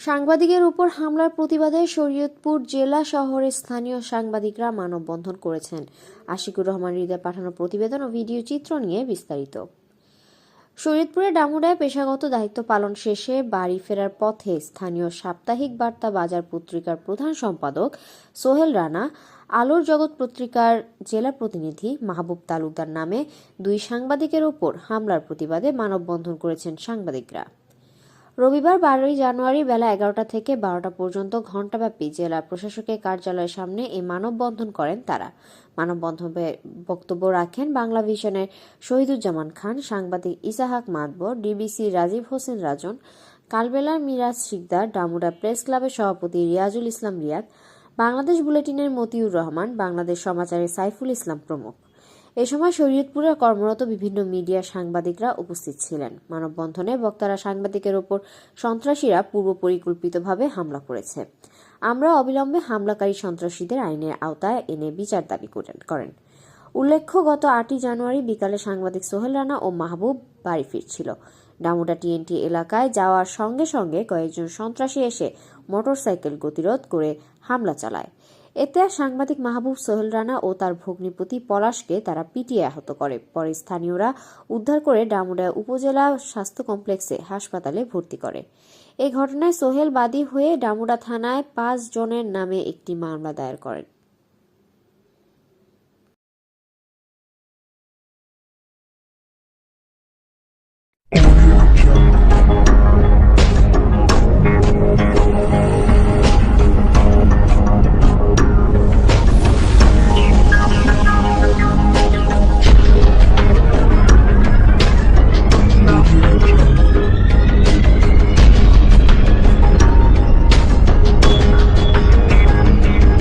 সাংবাদিকের উপর হামলার প্রতিবাদে শরীয়তপুর জেলা শহরের স্থানীয় সাংবাদিকরা মানববন্ধন করেছেন। আশিকুর রহমান হৃদয় পাঠানো প্রতিবেদন ও ভিডিও চিত্র নিয়ে বিস্তারিত। শরীয়তপুরের ডামুডায় পেশাগত দায়িত্ব পালন শেষে বাড়ি ফেরার পথে স্থানীয় সাপ্তাহিক বার্তা বাজার পত্রিকার প্রধান সম্পাদক সোহেল রানা, আলোর জগৎ পত্রিকার জেলা প্রতিনিধি মাহবুব তালুকদার নামে দুই সাংবাদিকের ওপর হামলার প্রতিবাদে মানববন্ধন করেছেন সাংবাদিকরা। রবিবার বারোই জানুয়ারি বেলা এগারোটা থেকে বারোটা পর্যন্ত ঘণ্টাব্যাপী জেলা প্রশাসকের কার্যালয়ের সামনে এই মানববন্ধন করেন তারা। মানববন্ধনে বক্তব্য রাখেন বাংলা ভিশনের শহীদুজ্জামান খান, সাংবাদিক ইসাহাক মাদবর ডিবিসি রাজীব হোসেন রাজন, কালবেলার মিরাজ শিকদার, ডামুডা প্রেস ক্লাবের সভাপতি রিয়াজুল ইসলাম রিয়াদ, বাংলাদেশ বুলেটিনের মতিউর রহমান, বাংলাদেশ সমাচারের সাইফুল ইসলাম প্রমুখ। এ সময় শরীয়তপুরে কর্মরত বিভিন্ন মিডিয়া সাংবাদিকরা উপস্থিত ছিলেন। মানববন্ধনে বক্তারা সাংবাদিকের ওপর সন্ত্রাসীরা পূর্ব পরিকল্পিতভাবে হামলা করেছে। আমরা অবিলম্বে হামলাকারী সন্ত্রাসীদের আইনের আওতায় এনে বিচার দাবি করেন উল্লেখ্য, গত আটই জানুয়ারি বিকালে সাংবাদিক সোহেল রানা ও মাহবুব বাড়ি ফিরছিল। ডামুডা টিএনটি এলাকায় যাওয়ার সঙ্গে সঙ্গে কয়েকজন সন্ত্রাসী এসে মোটরসাইকেল গতিরোধ করে হামলা চালায়। এতে সাংবাদিক মাহবুব সোহেল রানা ও তার ভগ্নিপতি পলাশকে তারা পিটিয়ে আহত করে। পরে স্থানীয়রা উদ্ধার করে ডামুডা উপজেলা স্বাস্থ্য কমপ্লেক্সে হাসপাতালে ভর্তি করে। এই ঘটনায় সোহেল বাদী হয়ে ডামুডা থানায় পাঁচ জনের নামে একটি মামলা দায়ের করেন।